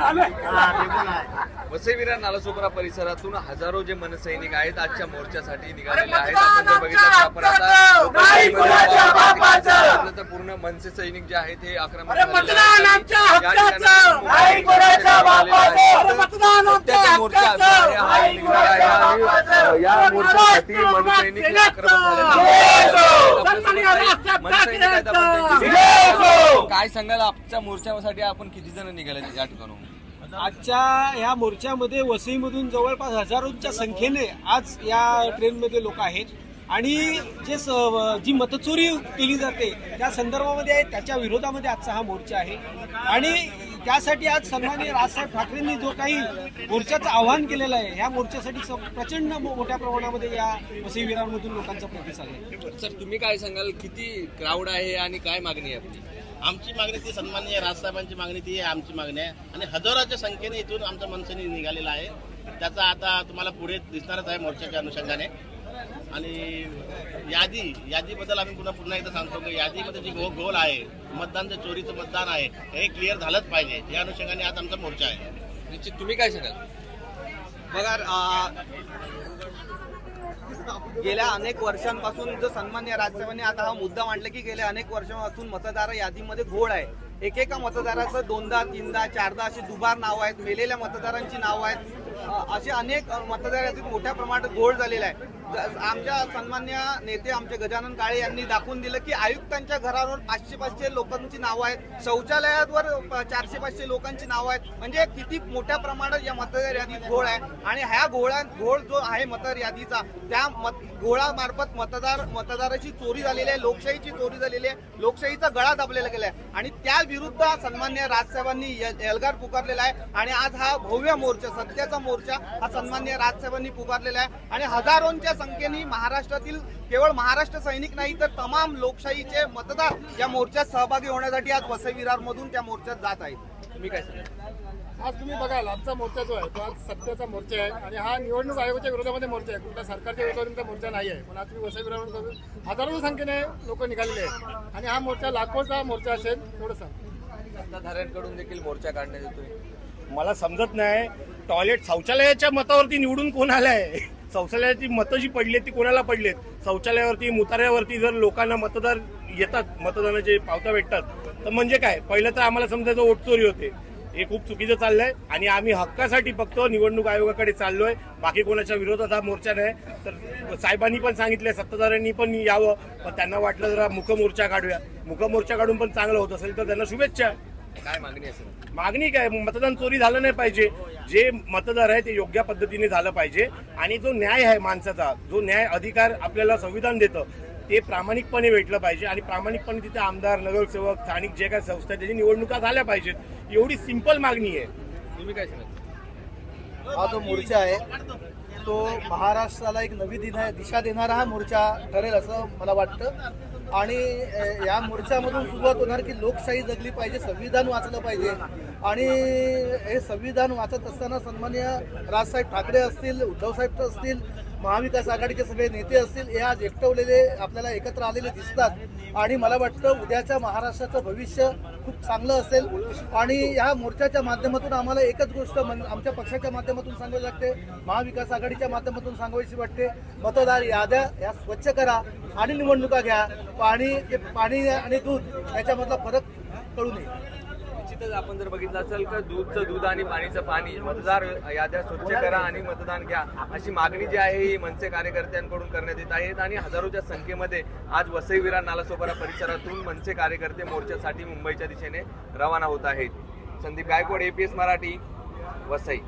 anh ơi anh ơi à, Virar Nalasopara परिसरातून हजारो जे मनसैनिक आहेत आजच्या मोर्चासाठी निघालेले आहेत. आपण जर बघितलं तर पूर्ण मनसे सैनिक जे आहेत हे आहेत. या मोर्चासाठी मनसैनिक काय सांगाल आजच्या मोर्चासाठी आपण किती जण निघाले या ठिकाणी आजच्या या मोर्चामध्ये वसईमधून जवळपास हजारोंच्या संख्येने आज या ट्रेनमध्ये लोक आहेत. आणि जे स- जी मतचोरी केली जाते त्या संदर्भामध्ये आहे त्याच्या विरोधामध्ये आजचा हा मोर्चा आहे. आणि त्यासाठी आज सन्माननीय राजसाहेब ठाकरेंनी जो काही मोर्चाचं आवाहन केलेलं आहे ह्या मोर्चासाठी प्रचंड मो- मोठ्या प्रमाणामध्ये या वसईविरांमधून लोकांचा प्रतिसाद आहे. सर तुम्ही काय सांगाल किती क्राऊड आहे आणि काय मागणी आहे आपली? आमची मागणी ती सन्माननीय राजसाहेबांची मागणी ती आहे आमची मागणी आहे. आणि हजाराच्या संख्येने इथून आमचा मनसेने निघालेला आहे. त्याचा आता तुम्हाला पुढे दिसणारच आहे मोर्चाच्या अनुषंगाने. आणि यादी यादीबद्दल आम्ही पुन्हा पुन्हा एकदा सांगतो की यादीमध्ये जी गो गोल आहे मतदानचं चोरीचं मतदान आहे हे क्लिअर झालंच पाहिजे. या अनुषंगाने आज आमचा मोर्चा आहे. निश्चित. तुम्ही काय सांगाल? बघा गेल्या अनेक वर्षांपासून जो सन्मान्य राज्यसभेने आता हा मुद्दा मांडला की गेल्या अनेक वर्षांपासून मतदार यादीमध्ये घोळ आहे. एकेका मतदाराचं दोनदा तीनदा चारदा अशी दुबार नावं आहेत. मेलेल्या मतदारांची नावं आहेत. असे अनेक मतदार यादीत मोठ्या प्रमाणात घोळ झालेला आहे. आमच्या सन्मान्य नेते आमचे गजानन काळे यांनी दाखवून दिलं की आयुक्तांच्या घरावर पाचशे पाचशे लोकांची नावं आहेत. शौचालयावर प- चारशे पाचशे लोकांची नावं आहेत. म्हणजे किती मोठ्या प्रमाणात या मतदार यादीत घोळ आहे. आणि ह्या घोळा घोळ जो आहे मतदार यादीचा त्या मत घोळामार्फत मतदार मतदाराची चोरी झालेली आहे लोकशाहीची चोरी झालेली आहे. लोकशाहीचा गळा दाबलेला गेला आहे. आणि त्या विरुद्ध सन्मान्य राजसाहेबांनी य- एल्गार पुकारलेला आहे. आणि आज हा भव्य मोर्चा सत्याचा मोर्चा हा सन्मान्य राजसाहेबांनी पुकारलेला आहे. आणि हजारोंच्या संख्येने महाराष्ट्रातील केवळ महाराष्ट्र सैनिक नाही तर तमाम लोकशाहीचे मतदार या मोर्चात सहभागी होण्यासाठी आज वसई विरार मधून त्या मोर्चात जात आहेत. तुम्ही काय आज तुम्ही बघाल आजचा मोर्चा जो आहे तो आज सत्याचा मोर्चा आहे. आणि हा निवडणूक आयोगाच्या विरोधामध्ये मोर्चा आहे. कुठल्या सरकारच्या विरोधात मोर्चा नाही आहे. पण आज तुम्ही वसई विरार हजारोच्या संख्येने लोक निघालेले आहेत. आणि हा मोर्चा लाखोचा मोर्चा असेल थोडं सांग. सत्ताधाऱ्यांकडून देखील मोर्चा काढण्यात येतोय. मला समजत नाही. टॉयलेट शौचालयाच्या मतावरती निवडून कोण आलाय? शौचालयाची मतं जी पडली ती कोणाला पडलेत? शौचालयावरती मुताऱ्यावरती जर लोकांना मतदार येतात मतदानाचे पावता भेटतात तर म्हणजे काय? पहिलं तर आम्हाला समजायचं वोट चोरी होते. हे खूप चुकीचं चाललंय आणि आम्ही हक्कासाठी फक्त निवडणूक आयोगाकडे चाललोय. बाकी कोणाच्या विरोधात हा मोर्चा नाही. तर साहेबांनी पण सांगितलंय सत्ताधाऱ्यांनी पण यावं. पण त्यांना वाटलं जरा मुखमोर्चा काढूया. मुखमोर्चा काढून पण चांगलं होत असेल तर त्यांना शुभेच्छा. काय मागणी असेल मागणी काय? मतदान चोरी झालं नाही पाहिजे. जे मतदार आहे ते योग्य पद्धतीने झालं पाहिजे. आणि जो न्याय आहे माणसाचा जो न्याय अधिकार आपल्याला संविधान देतं ते प्रामाणिकपणे भेटलं पाहिजे. आणि प्रामाणिकपणे तिथे आमदार नगरसेवक स्थानिक जे काय संस्था आहेत, त्याची निवडणुका झाल्या पाहिजेत. एवढी सिंपल मागणी आहे. तुम्ही काय सांगाल हा जो मोर्चा आहे तो महाराष्ट्राला एक नवी दिना दिशा देणारा हा मोर्चा ठरेल असं मला वाटतं. आणि या मोर्चामधून सुरुवात होणार की लोकशाही जगली पाहिजे संविधान वाचलं पाहिजे. आणि हे संविधान वाचत असताना सन्मान्य राजसाहेब ठाकरे असतील उद्धवसाहेब असतील महाविकास आघाडीचे सगळे नेते असतील हे आज एकटवलेले आपल्याला एकत्र आलेले दिसतात. आणि मला वाटतं उद्याच्या महाराष्ट्राचं भविष्य खूप चांगलं असेल. आणि या मोर्चाच्या माध्यमातून आम्हाला एकच गोष्ट मन- आमच्या पक्षाच्या माध्यमातून सांगावी लागते. महाविकास आघाडीच्या माध्यमातून सांगावीशी वाटते. मतदार याद्या या स्वच्छ करा. आणि निवडणुका घ्या पाणी ते पाणी आणि दूध याच्यामधला फरक कळू नये. निश्चितच आपण जर बघितलं असेल तर दूधचं दूध आणि पाणीचं पाणी मतदार याद्या स्वच्छ करा आणि मतदान घ्या अशी मागणी जी आहे ही मनसे कार्यकर्त्यांकडून करण्यात येत आहेत आणि हजारोच्या संख्येमध्ये आज वसई नालासोपारा परिसरातून मनसे कार्यकर्ते मोर्चासाठी मुंबईच्या दिशेने रवाना होत आहेत. संदीप गायकवाड एपीएस मराठी वसई.